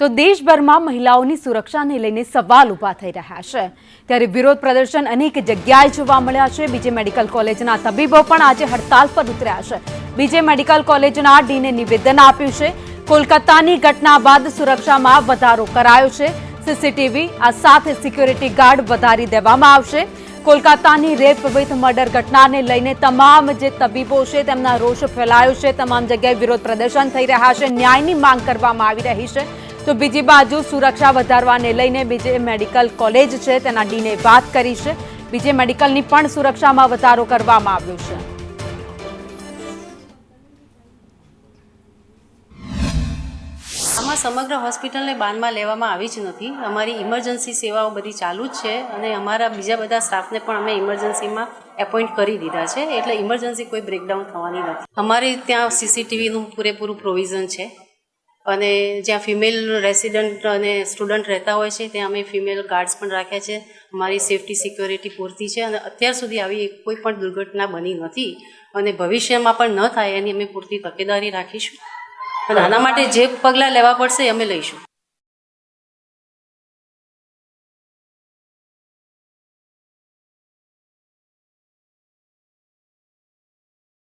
તો દેશભરમાં મહિલાઓની સુરક્ષાને લઈને સવાલ ઊભા થઈ રહ્યા છે. ત્યારે વિરોધ પ્રદર્શન અનેક જગ્યાએ જોવા મળ્યા છે. બીજે મેડિકલ કોલેજના તબીબો પણ આજે હડતાલ પર ઉતર્યા છે. બીજે મેડિકલ કોલેજના ડીને નિવેદન આપ્યું છે. કોલકાતાની ઘટના બાદ સુરક્ષામાં વધારો કરાયો છે. સીસીટીવી, આ સાથે સિક્યોરિટી ગાર્ડ વધારી દેવામાં આવશે. કોલકાતાની રેપ વિથ મર્ડર ઘટનાને લઈને તમામ જે તબીબો છે, તેમના રોષ ફેલાયો છે. તમામ જગ્યાએ વિરોધ પ્રદર્શન થઈ રહ્યા છે. ન્યાયની માંગ કરવામાં આવી રહી છે. તો બીજી બાજુ સુરક્ષા વધારવાને લઈને બીજે મેડિકલ કોલેજ છે, તેના ડીને વાત કરી છે. બીજે મેડિકલની પણ સુરક્ષામાં વધારો કરવામાં આવ્યો છે. આમાં સમગ્ર હોસ્પિટલને બાનમાં લેવામાં આવી જ નથી. અમારી ઇમરજન્સી સેવાઓ બધી ચાલુ જ છે અને અમારા બીજા બધા સ્ટાફને પણ અમે ઇમરજન્સીમાં એપોઇન્ટ કરી દીધા છે. એટલે ઇમરજન્સી કોઈ બ્રેકડાઉન થવાની નથી. અમારે ત્યાં સીસીટીવીનું પૂરેપૂરું પ્રોવિઝન છે. અને જ્યાં ફિમેલ રેસિડન્ટ અને સ્ટુડન્ટ રહેતા હોય છે, ત્યાં અમે ફિમેલ ગાર્ડ્સ પણ રાખ્યા છે. અમારી સેફટી સિક્યોરિટી પૂરતી છે અને અત્યાર સુધી આવી કોઈ પણ દુર્ઘટના બની નથી અને ભવિષ્યમાં પણ ન થાય એની અમે પૂરતી તકેદારી રાખીશું. અને આના માટે જે પગલાં લેવા પડશે અમે લઈશું.